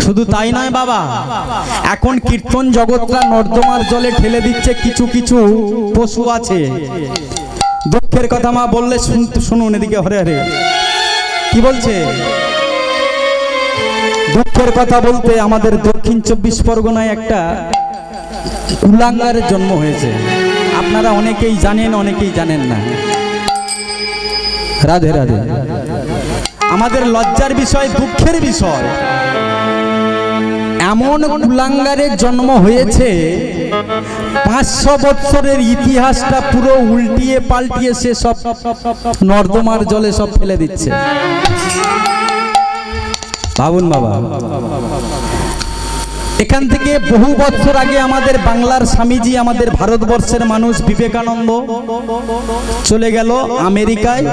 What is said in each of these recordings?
শুধু তাই নয় বাবা, এখন কীর্তন জগৎটা নর্দমার জলে ঠেলে দিচ্ছে কিছু কিছু পশু আছে। দুঃখের কথা মা বললে শুন- শুনুন এদিকে, হরে হরে। কি বলছে? দুঃখের কথা বলতে আমাদের দক্ষিণ চব্বিশ পরগনায় একটা কুলাঙ্গারের জন্ম হয়েছে। আপনারা অনেকেই জানেন অনেকেই জানেন না। রাধে রাধে। আমাদের লজ্জার বিষয়, দুঃখের বিষয়। এমন কুলাঙ্গারের জন্ম হয়েছে, পাঁচশো বৎসরের ইতিহাসটা পুরো উল্টিয়ে পাল্টিয়ে সে সব নর্দমার জলে সব ফেলে দিচ্ছে। ভাবুন বাবা। এখান থেকে বহু বছর আগে আমাদের বাংলার স্বামীজি আমাদের ভারতবর্ষের মানুষ বিবেকানন্দ চলে গেল আমেরিকায়,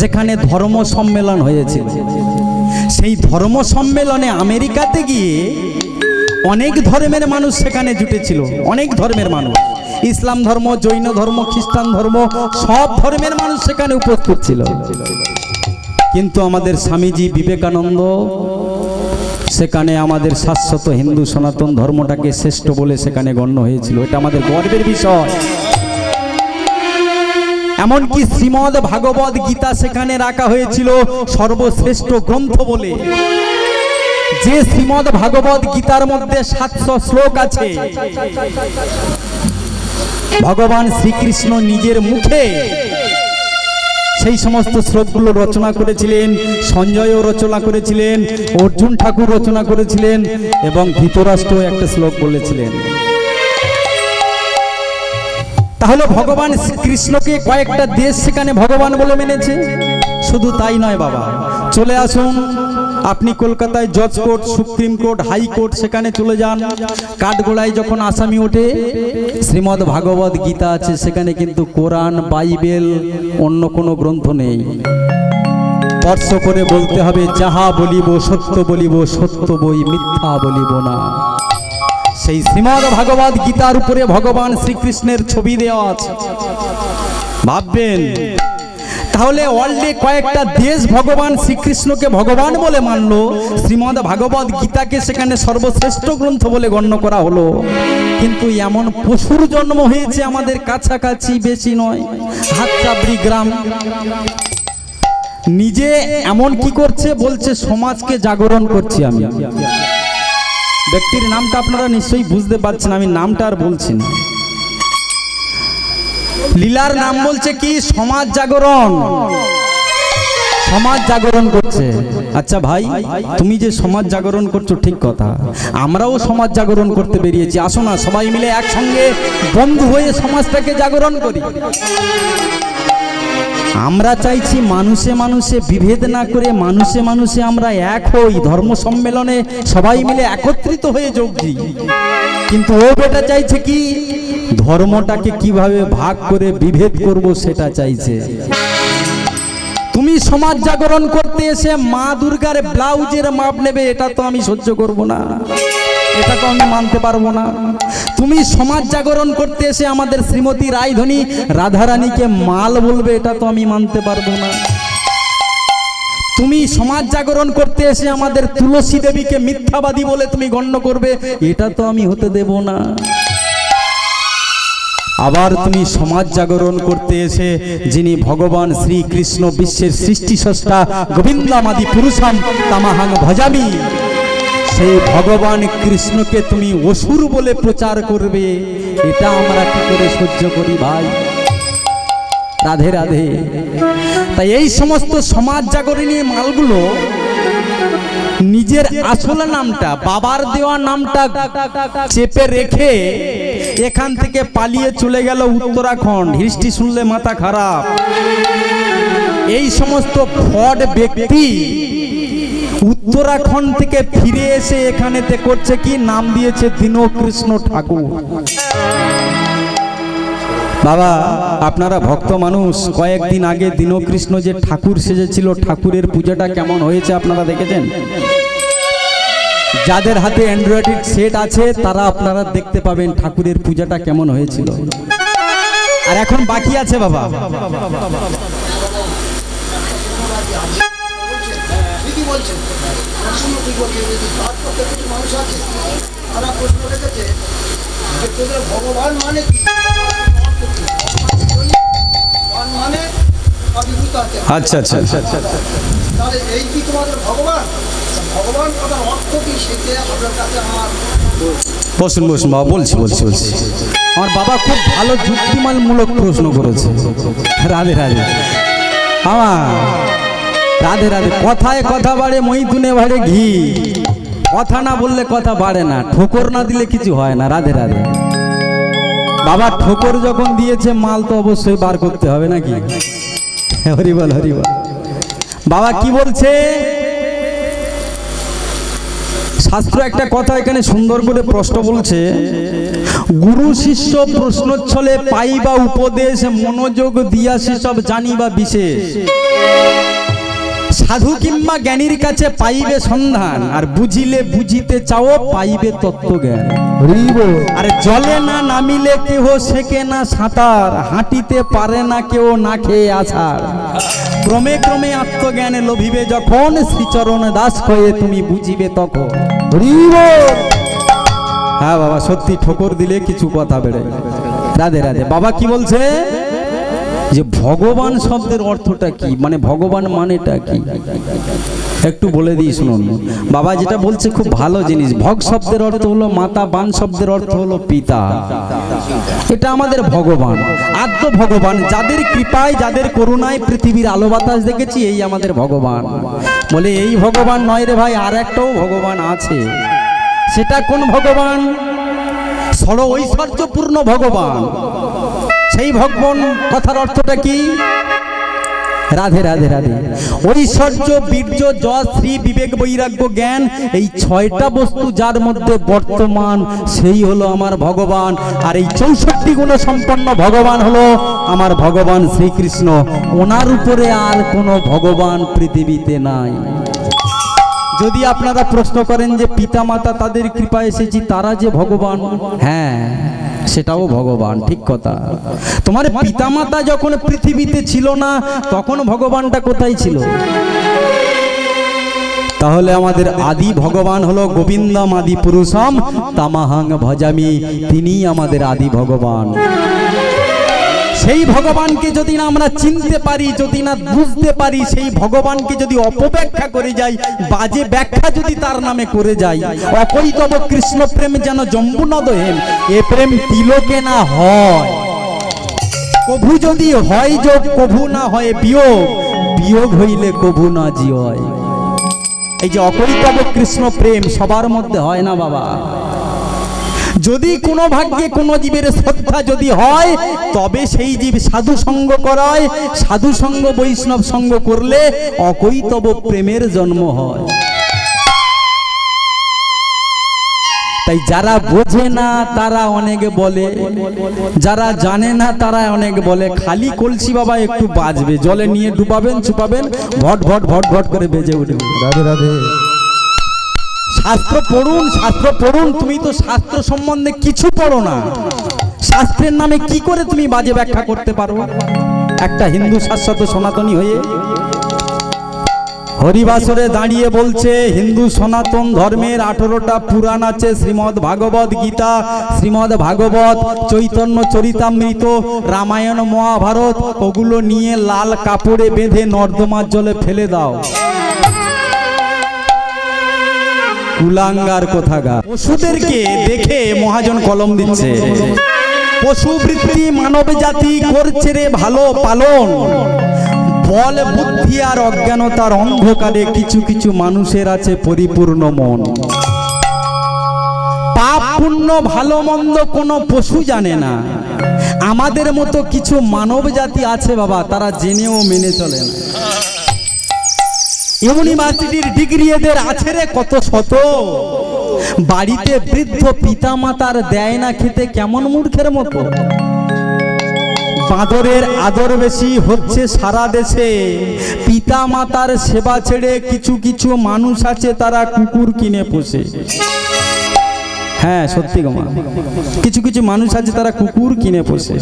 যেখানে ধর্ম সম্মেলন হয়েছিল সেই ধর্ম সম্মেলনে আমেরিকাতে গিয়ে অনেক ধর্মের মানুষ সেখানে জুটেছিল, অনেক ধর্মের মানুষ। ইসলাম ধর্ম, জৈন ধর্ম, খ্রিস্টান ধর্ম, সব ধর্মের মানুষ সেখানে উপস্থিত ছিল। কিন্তু আমাদের স্বামীজি বিবেকানন্দ সেখানে আমাদের শাশ্বত হিন্দু সনাতন ধর্মটাকে শ্রেষ্ঠ বলে সেখানে গণ্য হয়েছিল। এটা আমাদের গর্বের বিষয়। এমনকি শ্রীমদ ভাগবত গীতা সেখানে রাখা হয়েছিল সর্বশ্রেষ্ঠ গ্রন্থ বলে। যে শ্রীমদ ভাগবত গীতার মধ্যে সাতশো শ্লোক আছে। ভগবান শ্রীকৃষ্ণ নিজের মুখে সেই সমস্ত শ্লোকগুলো রচনা করেছিলেন, সঞ্জয়ও রচনা করেছিলেন, অর্জুন ঠাকুর রচনা করেছিলেন এবং ধৃতরাষ্ট্র একটা শ্লোক বলেছিলেন। তাহলে ভগবান কৃষ্ণকে কয়েকটা দেশ সেখানে ভগবান বলে মেনেছে? শুধু তাই নয় বাবা। চলে আসুন। আপনি কলকাতায় জজ কোর্ট, সুপ্রিম কোর্ট হাইকোর্ট সেখানে চলে যান। কাঠগোড়ায় যখন আসামি ওঠে, শ্রীমদ ভাগবত গীতা আছে, সেখানে কিন্তু কোরআন, বাইবেল, অন্য কোনো গ্রন্থ নেই। স্পর্শ করে বলতে হবে, যাহা বলিব সত্য বলিব, সত্য বই মিথ্যা বলিব না। সেই শ্রীমদ ভাগবত গীতার উপরে ভগবান শ্রীকৃষ্ণের ছবি দেওয়া আছে। ভাববেন তাহলে ওয়ার্ল্ডে কয়েকটা দেশ ভগবান শ্রীকৃষ্ণকে ভগবান বলে মানলো। শ্রীমদ ভাগবত গীতাকে সেখানে সর্বশ্রেষ্ঠ গ্রন্থ বলে গণ্য করা হলো। কিন্তু এমন পশুর জন্ম হয়েছে আমাদের কাছাকাছি, বেশি নয় হাতচাবড়ি গ্রাম। নিজে এমন কি করছে বলছে, সমাজকে জাগরণ করছি আমি। ব্যক্তির নামটা আপনারা নিশ্চয়ই বুঝতে পারছেন, আমি নামটা আর বলছি না। লীলার নাম বলছে কি? সমাজ জাগরণ। সমাজ জাগরণ করছে। আচ্ছা ভাই, তুমি যে সমাজ জাগরণ করছ ঠিক কথা। আমরাও সমাজ জাগরণ করতে বেরিয়েছি। আসো না, সবাই মিলে একসঙ্গে বন্ধু হয়ে সমাজটাকে জাগরণ করি। আমরা চাইছি মানুষে মানুষে বিভেদ না করে মানুষে মানুষে আমরা এক হই। ধর্ম সম্মেলনে সবাই মিলে একত্রিত হয়ে যোগ দিই। কিন্তু ও বেটা চাইছে কি? ধর্মটাকে কীভাবে ভাগ করে বিভেদ করব সেটা চাইছে। তুমি সমাজ জাগরণ করতে এসে মা দুর্গার ব্লাউজের মাপ নেবে, এটা তো আমি সহ্য করব না। এটা তো আমি মানতে পারব না। তুমি সমাজ জাগরণ করতে এসে আমাদের শ্রীমতী রায়ধনী রাধারানীকে মাল বলবে, এটা তো আমি মানতে পারব না। তুমি সমাজ জাগরণ করতে এসে আমাদের তুলসী দেবীকে মিথ্যাবাদী বলে তুমি গণ্য করবে, এটা তো আমি হতে দেব না। আবার তুমি সমাজ জাগরণ করতে এসে, যিনি ভগবান শ্রীকৃষ্ণ বিশ্বের সৃষ্টি স্রষ্টা গোবিন্দামাদি পুরুষাম, তামাহাং ভজামি। সেই ভগবান কৃষ্ণকে তুমি অসুর বলে প্রচার করবে, এটা আমরা কি করে সহ্য করি ভাই? রাধে রাধে। তাই এই সমস্ত সমাজ জাগরণী মালগুলো নিজের আসল নামটা, বাবার দেওয়া নামটা চেপে রেখে এখান থেকে পালিয়ে চলে গেল উত্তরাখণ্ড। হিস্ট্রি শুনলে মাথা খারাপ। এই সমস্ত ফ্রড ব্যক্তি উত্তরাখণ্ড থেকে ফিরে এসে এখানেতে করছে কি? নাম দিয়েছে দীনকৃষ্ণ ঠাকুর। বাবা, আপনারা ভক্ত মানুষ, কয়েকদিন আগে দীনকৃষ্ণ যে ঠাকুর সেজেছিল, ঠাকুরের পূজাটা কেমন হয়েছে আপনারা দেখেছেন? যাদের হাতে অ্যান্ড্রয়েড সেট আছে, তারা আপনারা দেখতে পাবেন ঠাকুরের পূজাটা কেমন হয়েছিল। আর এখন বাকি আছে বাবা। অভিভূত আছে আচ্ছা আচ্ছা। তাহলে এই কি তোমাদের ভগবান? বসুন বসুন, বাবা, বলছি বলছি বলছি। আমার বাবা খুব ভালো যুক্তিমানমূলক প্রশ্ন করেছে। রাধে রাধে। আমার রাধে রাধে। কথায় কথা বাড়ে মইতুনে বাড়ে ঘি। কথা না বললে কথা বাড়ে না। ঠোকর না দিলে কিছু হয় না। রাধে রাধে। বাবা, ঠোকর যখন দিয়েছে, মাল তো অবশ্যই বার করতে হবে নাকি? হরিবল হরিবল বাবা, কি বলছে? শাস্ত্র একটা কথা এখানে সুন্দর করে প্রশ্ন বলছে, গুরু শিষ্য প্রশ্নচ্ছলে পাইবা উপদেশ, মনোযোগ দিয়া সেসব জানিবা বিশেষ। সাধু কিংবা জ্ঞানীর কাছে পাইবে সন্ধান আর বুঝিলে বুঝিতে চাও পাইবে তত্ত্বজ্ঞান। আর জলে না নামিলে কেহ শেখে না সাঁতার হাঁটিতে পারে না কেউ না খেয়ে আছাড়। ক্রমে ক্রমে আত্মজ্ঞানে লোভিবে যখন শ্রীচরণ দাস কয়ে তুমি বুঝিবে তখন। হ্যাঁ বাবা সত্যি ঠোকর দিলে কিছু কথা বেড়ে রাধে রাধে বাবা কি বলছে? যে ভগবান শব্দের অর্থটা কি? মানে ভগবান মানেটা কি? একটু বলে দিই, শুনুন। বাবা যেটা বলছে খুব ভালো জিনিস। ভগ শব্দের অর্থ হলো মাতা, বান শব্দের অর্থ হলো পিতা। এটা আমাদের ভগবান। আদ্য ভগবান। যাদের কৃপায়, যাদের করুণায় পৃথিবীর আলো বাতাস দেখেছি, এই আমাদের ভগবান। বলে, এই ভগবান নয় রে ভাই আর একটাও ভগবান আছে। সেটা কোন ভগবান? সর ঐশ্বর্যপূর্ণ ভগবান। সেই ভগবান, কথার অর্থটা কি? রাধে রাধে রাধে। ঐশ্বর্য, বীর্য, যশ, শ্রী বিবেক, বৈরাগ্য, জ্ঞান, এই ছয়টা বস্তু যার মধ্যে বর্তমান, সেই হলো আমার ভগবান। আর এই চৌষট্টি গুণ সম্পন্ন ভগবান হলো আমার ভগবান শ্রীকৃষ্ণ। ওনার উপরে আর কোনো ভগবান পৃথিবীতে নাই। যদি আপনারা প্রশ্ন করেন যে পিতামাতা তাদের কৃপা এসেছি, তারা যে ভগবান? হ্যাঁ সেটাও ভগবান, ঠিক কথা। তোমার পিতামাতা যখন পৃথিবীতে ছিল না, তখন ভগবানটা কোথায় ছিল? তাহলে আমাদের আদি ভগবান হলো গোবিন্দম আদি পুরুষম, তামাহাং ভজামি, তিনিই আমাদের আদি ভগবান। সেই ভগবানকে যদি না আমরা চিনতে পারি, যদি না বুঝতে পারি, সেই ভগবানকে যদি অপব্যাখ্যা করে যাই, বাজে ব্যাখ্যা যদি তার নামে করে যাই অপৈতব কৃষ্ণ প্রেম যেন জম্বুনদ হেন এ প্রেম তিলকে না হয়। কভু যদি হয় যোগ, কভু না হয় বিয়োগ বিয়োগ হইলে কভু না জিয় এই যে অপরিতব কৃষ্ণ প্রেম সবার মধ্যে হয় না বাবা। যদি কোনো ভাগ্যে কোনো জীবের শ্রদ্ধা যদি হয়, তবে সেই জীব সাধু সঙ্গ করায়। সাধু সঙ্গ, বৈষ্ণব সঙ্গ করলে অকৈতব প্রেমের জন্ম হয়। তাই যারা বোঝে না, তারা অনেকে বলে। যারা জানে না, তারা অনেক বলে। খালি কলসি বাবা একটু বাজবে। জলে নিয়ে ডুবাবেন, চুপাবেন, ভট ভট ভট ভট করে বেজে উঠবে। রাধে রাধে। শাস্ত্র পড়ুন শাস্ত্র পড়ুন, তুমি তো শাস্ত্র সম্বন্ধে কিছু পড়ো না। শাস্ত্রের নামে কি করে তুমি বাজে ব্যাখ্যা করতে পারো? একটা হিন্দু শাশ্বত সনাতনী হয়ে হরিবাসরে দাঁড়িয়ে বলছে, হিন্দু সনাতন ধর্মের আঠেরোটা পুরাণ আছে, শ্রীমদ ভাগবত গীতা, শ্রীমদ ভাগবত, চৈতন্য চরিতামৃত, রামায়ণ, মহাভারত, ওগুলো নিয়ে লাল কাপড়ে বেঁধে নর্দমার জলে ফেলে দাও। কুলাঙ্গার কোথাগা? পশুদেরকে দেখে মহাজন কলম দিচ্ছে। পশুবৃত্তি মানব জাতি করছে রে ভালো পালন। বল, বুদ্ধি আর অজ্ঞানতার অন্ধকারে কিছু কিছু মানুষের আছে পরিপূর্ণ মন। পাপ পুণ্য, ভালো মন্দ কোনো পশু জানে না। আমাদের মতো কিছু মানব জাতি আছে বাবা, তারা জেনেও মেনে চলে না। ইউনিভার্সিটির ডিগ্রি এদের আছে রে কত শত? বাড়িতে বৃদ্ধ পিতা মাতার দেয় না খেতে কেমন মূর্খের মতো? বাঁদরের আদর বেশি হচ্ছে সারা দেশে। পিতা মাতার সেবা ছেড়ে কিছু কিছু মানুষ আছে তারা কুকুর কিনে পোষে। হ্যাঁ সত্যি গমা কিছু কিছু মানুষ আছে তারা কুকুর কিনে পোষে।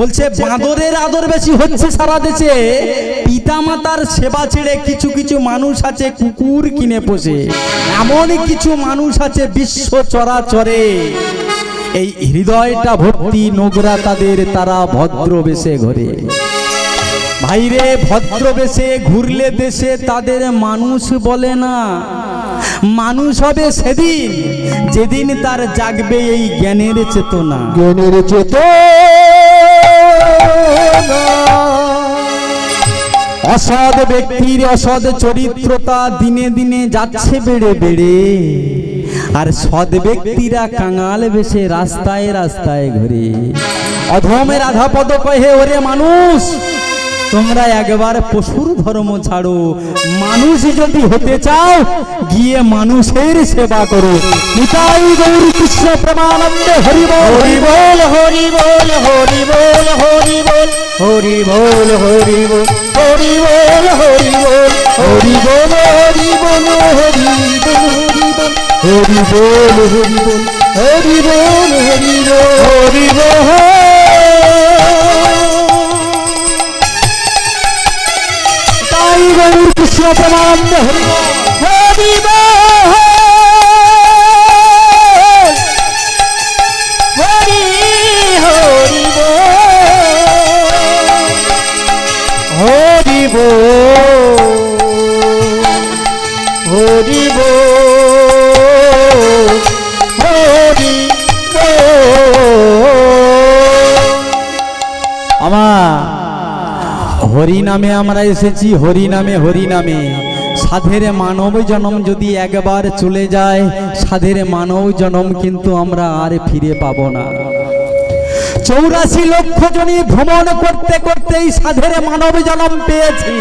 বলছে, বাঁদরের আদর বেশি হচ্ছে সারা দেশে। পিতামাতার সেবা ছেড়ে কিছু কিছু মানুষ আছে কুকুর কিনে পোষে। এমন কিছু মানুষ আছে বিশ্ব চরাচরে। এই হৃদয়টা ভর্তি নোংরা তাদের, তারা ভদ্র বেশে ঘরে। ভাইরে ভদ্র বেশে ঘুরলে দেশে তাদের মানুষ বলে না। মানুষ হবে সেদিন, যেদিন তার জাগবে এই জ্ঞানের চেতনা। জ্ঞানের চেতনা। অসৎ ব্যক্তির অসৎ চরিত্রতা দিনে দিনে যাচ্ছে বেড়ে বেড়ে। আর সৎ ব্যক্তিরা কাঙাল বেশে রাস্তায় রাস্তায় ঘুরে। অধমের আধাপদ কহে, ওরে মানুষ, তোমরা একবার পশুর ধর্ম ছাড়ো। মানুষ যদি হতে চাও, গিয়ে মানুষের সেবা করো। নিতাই গৌর কৃষ্ণ প্রেমানন্দে হরিবল হরি বল হরি বল হরি বল হরি বল। হরি বল হরি বল হরি বল হরি বল হরি বল হরি বল হরি বল হরি বল হরি বল হরি বল হরি বল হরি বল হরি বল তাই গৌর কৃষ্ণ প্রেমানন্দে হরি বল হরি হরি বল হরি বল হরি বল আমার হরি নামে আমরা এসেছি, হরি নামে হরি নামে। সাধের মানব জনম যদি একবার চলে যায়, সাধের মানব জনম কিন্তু আমরা আর ফিরে পাবো না। চৌরাশি লক্ষ জনই ভ্রমণ করতে করতেই সাধের মানব জনম পেয়েছি।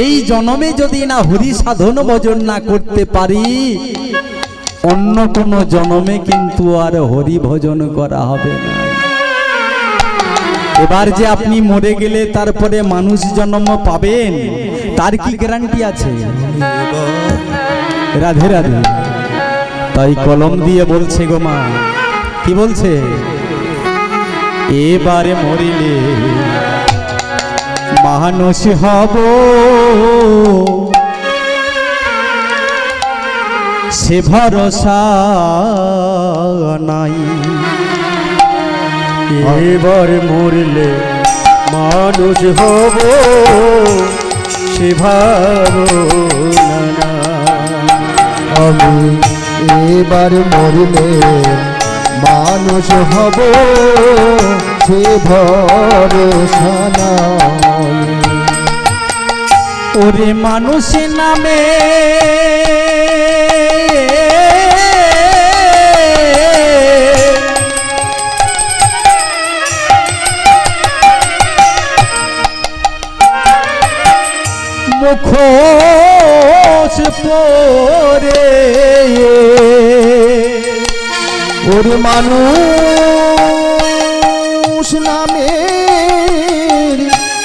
এই জনমে যদি না হরি সাধন ভজন না করতে পারি, অন্য কোনো জনমে কিন্তু আর হরি ভজন করা হবে না। এবার যে আপনি মরে গেলে তারপরে মানুষ জন্ম পাবেন, তার কি গ্যারান্টি আছে? রাধে রাধে। তাই কলম দিয়ে বলছে গো মা। কি বলছে? এবারে মরিলে মানুষ হব। সে ভরসা নাই। এবার মরলে মানুষ হব। সে ভাবনা আমি এবার মরলে মানুষ হব সে ভরসা। ওরে মানুষ নামে মুখোশ পরে ওরে মানুষ নামে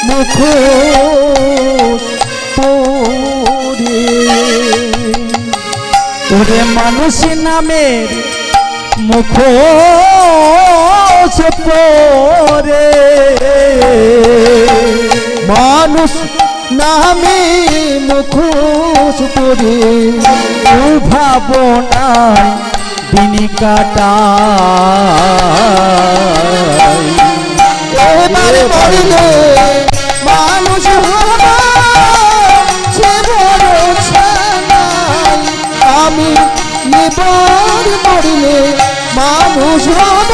মুখ ওরে মানুষ নামের মুখোশ পরে। মানুষ নামে মুখোশ পরে। ভাবনায় দিন কাটাই। এবার মরলে মানুষ সে আমি মরলে মানুষ হব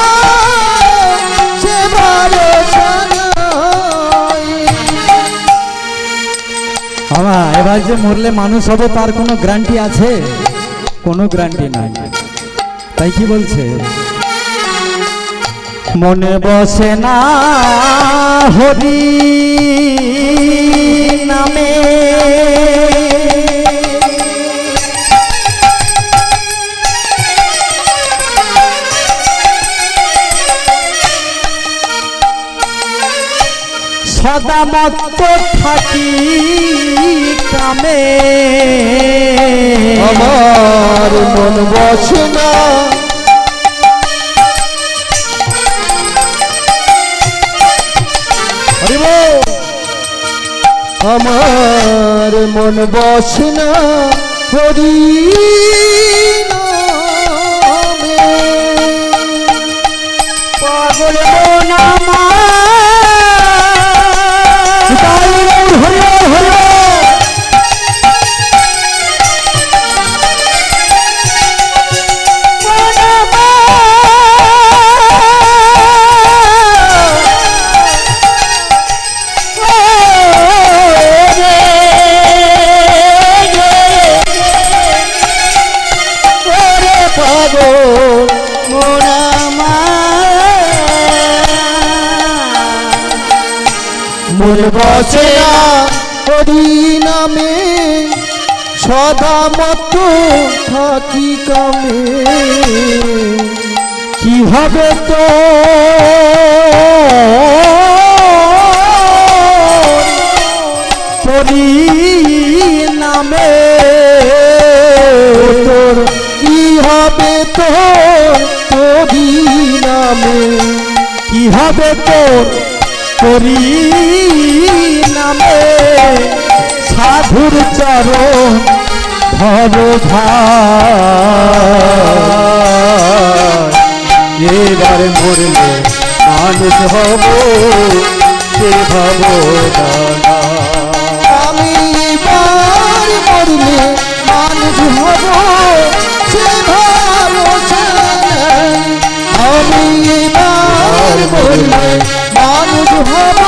সে বাবা এবার যে মরলে মানুষ হবে তার কোনো গ্যারান্টি আছে? কোনো গ্যারান্টি নাই। তাই কি বলছে? মনে বসে না হরি নামে। সদা মত্ত থাকি কামে। আমার মন বসে আমার মন বসে না হরি। মন বসে হরি নামে সদা মত থাকি কামে। কি হবে তো? পরি নামে তোর কি হবে তোর তোরি নামে কি হবে তোর? পরি নামে সাধুর চরণ ভাই এবার মরলে মানুষ হব, সে ভাব আমি মরলে মানুষ হব, সে ভরসা আমি এবার মরলে মানুষ হব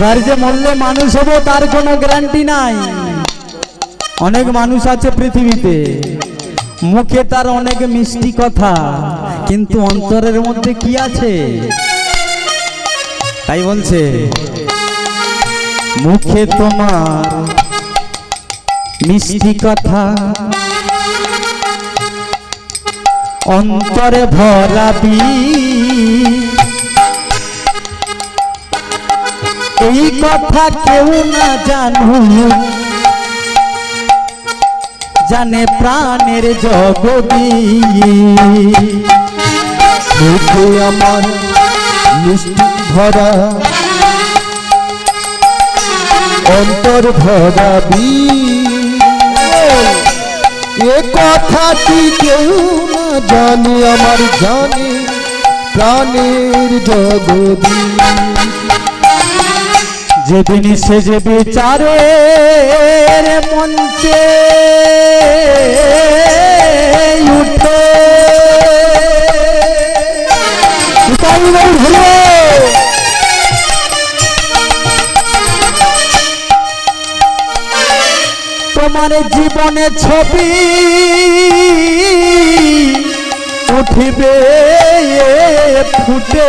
এবার যে মরলে মানুষ হব, তার কোনো গ্যারান্টি নাই। অনেক মানুষ আছে পৃথিবীতে, মুখে তার অনেক মিষ্টি কথা, কিন্তু অন্তরের মধ্যে কি আছে? তাই বলছে, মুখে তোমার মিষ্টি কথা, অন্তরে ভরা ভরাবি এই কথা কেউ না জানু জানে প্রাণের জগদি আমার মিষ্টি ভরা, অন্তর ভরা বি কথা কি কেউ না জানে, আমার জানে প্রাণের জগদি যেদিন সে যে বিচারের মঞ্চে তোমার জীবনে ছবি উঠিবে ফুটে।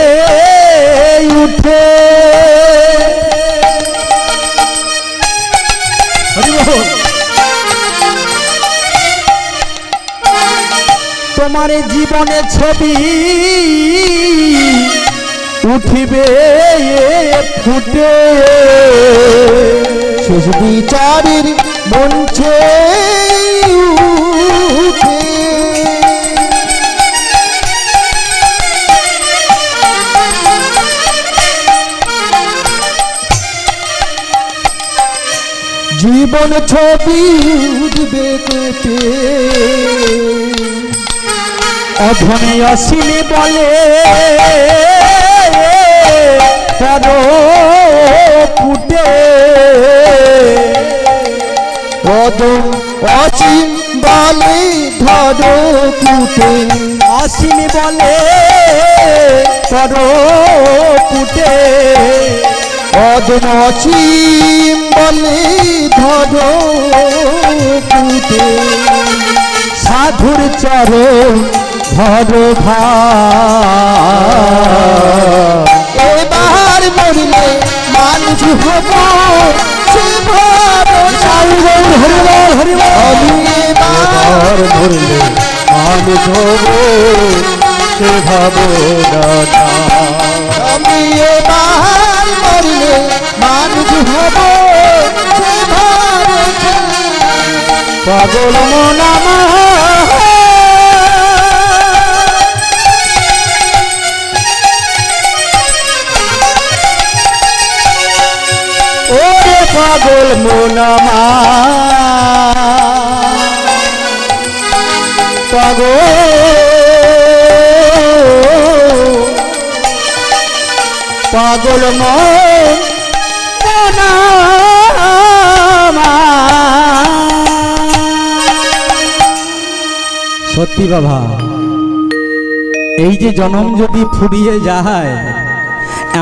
তোমার জীবনে ছবি উঠিবে ফুটে। শেষ বিচারের মঞ্চে জীবন ছবি উঠবে কেটে অধনে অসিনি বলে পদ ফুটে। অদম অসীম বলে ধরো কুটে অসীম বলে করো পুটে অদম অসীম বলে ধরো কুটে সাধুর চরণ ভাই এবার মরলে মানুষ হব হরিবল হরিবল আমি এবার হব মরলে মানুষ হব পাগল মন পাগল মন পাগল। পাগল মন মন সত্যি বাবা, এই যে জনম যদি ফুরিয়ে যায়,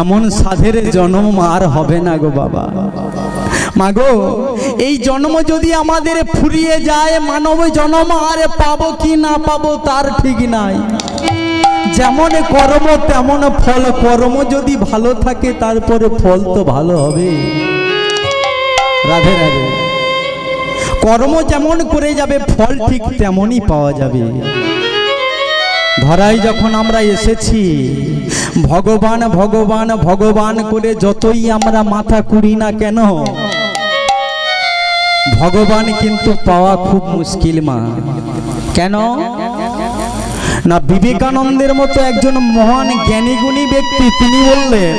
এমন সাধের জনম আর হবে না গো বাবা। মাগো এই জন্ম যদি আমাদের ফুরিয়ে যায়, মানব জন্ম আর পাবো কি না পাবো তার ঠিক নাই। যেমন কর্ম, তেমন ফল। কর্ম যদি ভালো থাকে, তারপরে ফল তো ভালো হবে। রাধে রাধে। কর্ম যেমন করে যাবে, ফল ঠিক তেমনই পাওয়া যাবে। ধরাই যখন আমরা এসেছি, ভগবান ভগবান ভগবান করে যতই আমরা মাথা কুড়ি না কেন ভগবান কিন্তু পাওয়া খুব মুশকিল মা। কেন? না, বিবেকানন্দের মতো একজন মহান জ্ঞানীগুণী ব্যক্তি তিনি বললেন,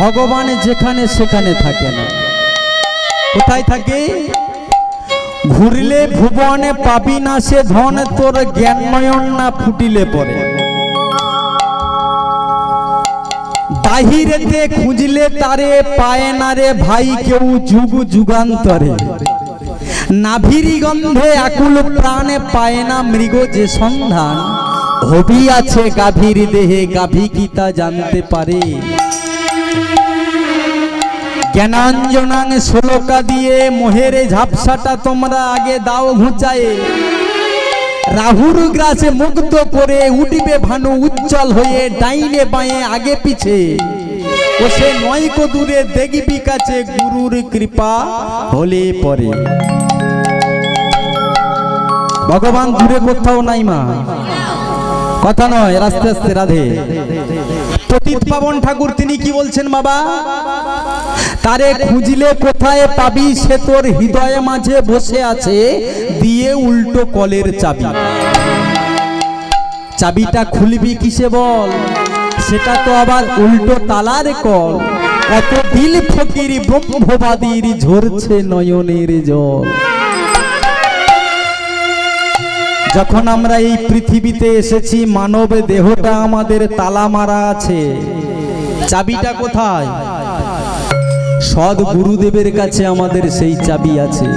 ভগবান যেখানে সেখানে থাকে না। কোথায় থাকে? ঘুরলে ভুবনে পাবি না সে ধন, তোর জ্ঞান নয়ন না ফুটিলে পরে। বাহিরেতে খুঁজলে তারে পায় না রে ভাই কেউ যুগ যুগান্তরে। নাভিরি গন্ধে আকুল প্রাণে পায় না মৃগ যে সন্ধান। হবি আছে গাভীর দেহে, গাভী গীতা জানতে পারে? জ্ঞানাঞ্জনাং শ্লোকা দিয়ে মোহেরে ঝাপসাটা তোমরা আগে দাও ঘুচায়ে। রাহুর গ্রাসে মুগ্ধ করে উঠিবে ভানু উজ্জ্বল হয়ে ডাইনে বাঁয়ে আগে পিছে। ও সে নয় কো দূরে দেখবি কাছে গুরুর কৃপা হলে পরে। ভগবান দূরে কোথাও নাই মা। কথা নয় আস্তে আস্তে রাধে। পতিত পাবন ঠাকুর তিনি কি বলছেন বাবা? তারে খুঁজলে কোথায় পাবি সে তোর হৃদয়ে মাঝে বসে আছে দিয়ে উল্টো কলের চাবি। চাবিটা খুলবি কিসে বল? সেটা তো আবার উল্টো তালার কল। কত দিল ফকির ব্রহ্মবাদীর ঝরছে নয়নের জল। যখন আমরা এই পৃথিবীতে এসেছি, মানব দেহটা আমাদের তালা মারা আছে। চাবিটা কোথায়? সদ গুরুদেবের কাছে আমাদের সেই চাবি আছে।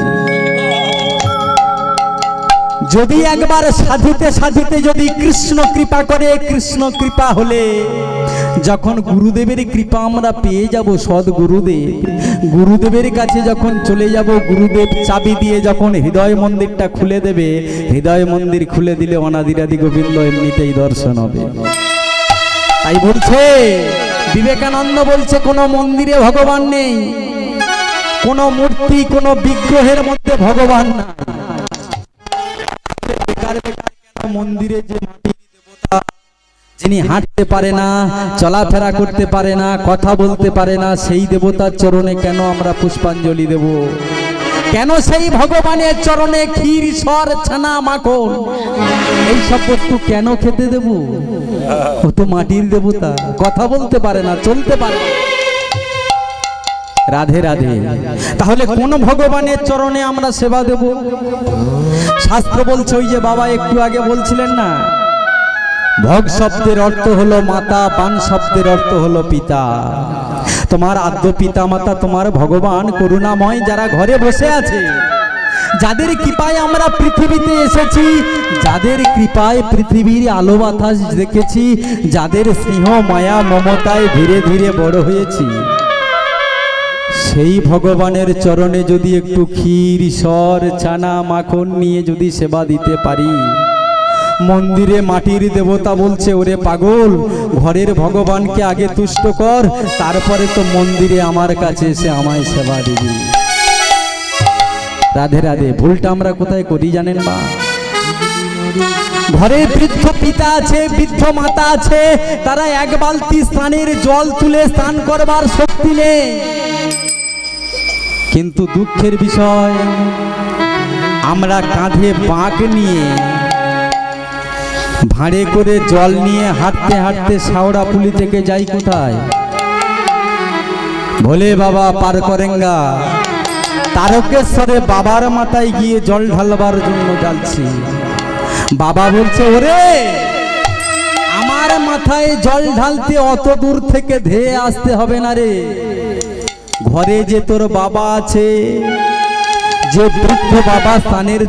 যদি একবার সাধিতে সাধিতে যদি কৃষ্ণ কৃপা করে, কৃষ্ণ কৃপা হলে, যখন গুরুদেবের কৃপা আমরা পেয়ে যাব সদ গুরুদেব গুরুদেবের কাছে যখন চলে যাব, গুরুদেব চাবি দিয়ে যখন হৃদয় মন্দিরটা খুলে দেবে, হৃদয় মন্দির খুলে দিলে অনাদিরাদি গোবিন্দ এমনিতেই দর্শন হবে। তাই বলছে, বিবেকানন্দ বলছে, কোনো মন্দিরে ভগবান নেই, কোনো মূর্তি, কোনো বিগ্রহের মধ্যে ভগবান নাই। কেন মন্দিরে যে যিনি হাঁটতে পারে না, চলাফেরা করতে পারে না, কথা বলতে পারে না, সেই দেবতার চরণে কেন আমরা পুষ্পাঞ্জলি দেব? কেন সেই ভগবানের চরণে ক্ষীর সর ছানা, মাখন? এই সব বস্তু কেন খেতে দেব? ও তো মাটির দেবতা, কথা বলতে পারে না, চলতে পারে না। রাধে রাধে। তাহলে কোন ভগবানের চরণে আমরা সেবা দেব? শাস্ত্র বলছে, ওই যে বাবা একটু আগে বলছিলেন না, ভগ শব্দের অর্থ হলো মাতা, পান শব্দের অর্থ হলো পিতা। তোমার আদ্য পিতা মাতা তোমার ভগবান করুণাময় যারা ঘরে বসে আছে, যাদের কৃপায় আমরা পৃথিবীতে এসেছি, যাদের কৃপায় পৃথিবীর আলো বাতাস দেখেছি, যাদের স্নেহ, মায়া, মমতায় ধীরে ধীরে বড় হয়েছি। সেই ভগবানের চরণে যদি একটু ক্ষীর সর ছানা, মাখন নিয়ে যদি সেবা দিতে পারি। মন্দিরে মাটির দেবতা বলছে, ওরে পাগল, ঘরের ভগবানকে আগে তুষ্ট কর, তারপরে তো মন্দিরে আমার কাছে এসে আমায় সেবা দিবি। রাধে রাধে, ভুলটা আমরা কোথায় করি জানেন বা ঘরে বৃদ্ধ পিতা আছে, বৃদ্ধ মাতা আছে, তারা এক বালতি স্নানের জল তুলে স্নান করবার শক্তি নেই। কিন্তু দুঃখের বিষয়, আমরা কাঁধে বাঁক নিয়ে ভাঁড়ে করে জল নিয়ে হাঁটতে হাঁটতে শাওড়াপুলি থেকে যাই কোথায়? ভোলে বাবা পার করেঙ্গা, তারকেশ্বরে বাবার মাথায় গিয়ে জল ঢালবার জন্য যাচ্ছি বাবা বলছে, ওরে, আমার মাথায় জল ঢালতে অত দূর থেকে ধেয়ে আসতে হবে না রে। ঘরে যে তোর বাবা আছে যে বৃদ্ধ বাবা স্থানের